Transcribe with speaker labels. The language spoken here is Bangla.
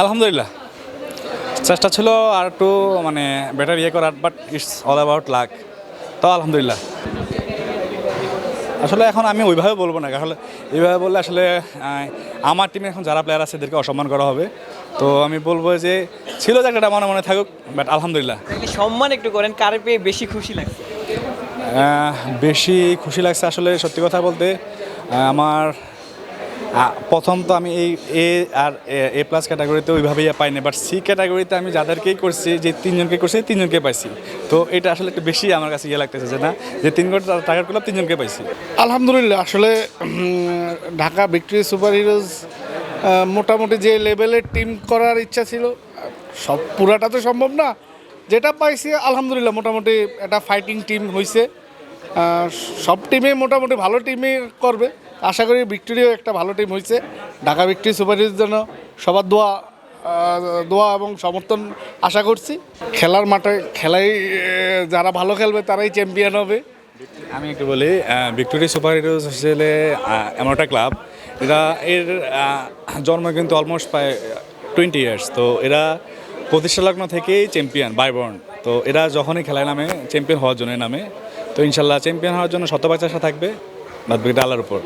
Speaker 1: আলহামদুলিল্লাহ। চেষ্টা ছিল আর একটু মানে বেটার ইয়ে করার but it's all about luck তো আলহামদুলিল্লাহ। আসলে এখন আমি ওইভাবে বলব না আসলে এইভাবে বললে আসলে আমার টিমে এখন যারা প্লেয়ার আছে এদেরকে অসম্মান করা হবে। তো আমি বলব যে ছিল যে একটা মনে মনে থাকুক বাট আলহামদুলিল্লাহ।
Speaker 2: সম্মান একটু করেন কারে পেয়ে বেশি খুশি লাগছে?
Speaker 1: বেশি খুশি লাগছে আসলে সত্যি কথা বলতে আমার প্রথম তো আমি এই এ আর এ প্লাস ক্যাটাগরিতে ওইভাবে ইয়ে পাইনি বাট সি ক্যাটাগরিতে আমি যাদেরকেই করছি, যে তিনজনকে করছি তিনজনকে পাইছি। তো এটা আসলে একটু বেশি আমার কাছে ইয়ে লাগতেছে যে না, যে তিন কোটি টাকার করলাম তিনজনকে পাইছি।
Speaker 3: আলহামদুলিল্লাহ, আসলে ঢাকা ভিক্টোরি সুপার হিরোজ মোটামুটি যে লেভেলের টিম করার ইচ্ছা ছিল, সব পুরাটা তো সম্ভব না, যেটা পাইছি, আলহামদুলিল্লাহ, মোটামুটি একটা ফাইটিং টিম হয়েছে সব টিমে মোটামুটি ভালো টিমই করবে। আশা করি ভিক্টোরিও একটা ভালো টিম হয়েছে ঢাকা ভিক্টোরি সুপার হিরোজ জন্য সবার দোয়া দোয়া এবং সমর্থন আশা করছি। খেলার মাঠে খেলাই যারা ভালো খেলবে তারাই চ্যাম্পিয়ন হবে।
Speaker 1: আমি একটু বলি ভিক্টোরিয়া সুপার হিরোজ আসলে এমন একটা ক্লাব এরা, এর জন্ম কিন্তু অলমোস্ট প্রায় টোয়েন্টি ইয়ার্স তো এরা প্রতিষ্ঠা লগ্ন থেকেই চ্যাম্পিয়ন বাইবর্ন তো এরা যখনই খেলায় নামে চ্যাম্পিয়ন হওয়ার জন্য নামে। তো ইনশাল্লাহ চ্যাম্পিয়ন হওয়ার জন্য শতভাগ চেষ্টা থাকবে বাদ বাকিটা আল্লাহর উপর।